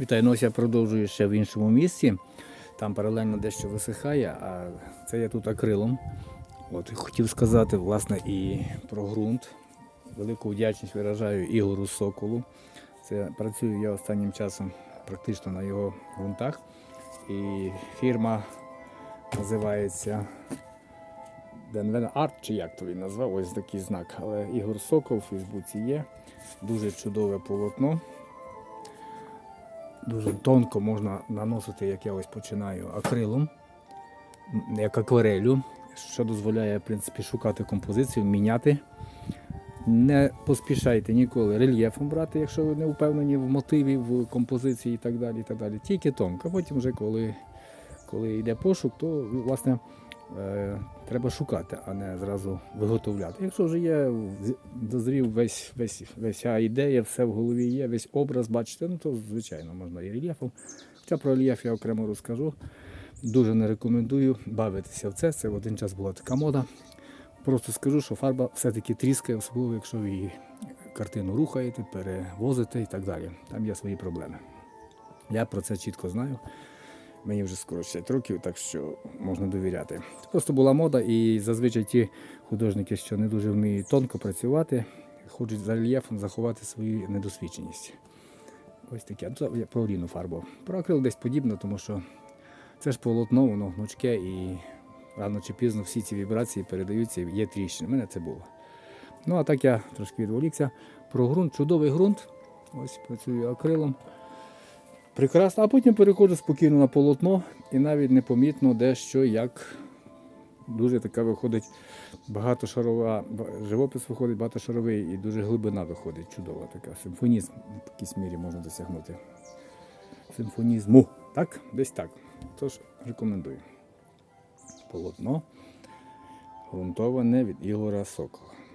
Вітаю, ну ось я продовжую ще в іншому місці. Там паралельно дещо висихає, а це я тут акрилом. От хотів сказати власне і про ґрунт. Велику вдячність виражаю Ігору Соколу. Це працюю я останнім часом практично на його ґрунтах. І фірма називається Денвен Арт, чи як то він назвав, ось такий знак. Але Ігор Сокол в Фейсбуці є. Дуже чудове полотно. Дуже тонко можна наносити, як я ось починаю, акрилом, як акварелю, що дозволяє в принципі, шукати композицію, міняти. Не поспішайте ніколи рельєфом брати, якщо ви не впевнені в мотиві, в композиції і так далі. І так далі. Тільки тонко. Потім, вже коли, коли йде пошук, то власне треба шукати, а не зразу виготовляти. Якщо вже є, дозрів весь, весь, вся ідея, все в голові є, весь образ, бачите, ну то звичайно можна і рельєфом. Хоча про рельєф я окремо розкажу. Дуже не рекомендую бавитися в це. Це в один час була така мода. Просто скажу, що фарба все-таки тріскає, особливо якщо ви її картину рухаєте, перевозите і так далі. Там є свої проблеми. Я про це чітко знаю. Мені вже скоро 6 років, так що можна довіряти. Це просто була мода, і зазвичай ті художники, що не дуже вміють тонко працювати, хочуть за рельєфом заховати свою недосвідченість. Ось таке. Це я про олійну фарбу. Про акрил десь подібно, тому що це ж полотно, воно гнучке і рано чи пізно всі ці вібрації передаються, є тріщини. У мене це було. Ну а так я трошки відволікся. Про ґрунт, чудовий ґрунт. Ось працюю акрилом. Прекрасно, а потім переходжу спокійно на полотно і навіть непомітно де що, як дуже така виходить багатошарова, ба- живопис виходить багатошаровий і дуже глибина виходить. Чудова така. Симфонізм в якійсь мірі можна досягнути. Симфонізму. Так? Десь так. Тож рекомендую. Полотно грунтоване від Ігора Сокола.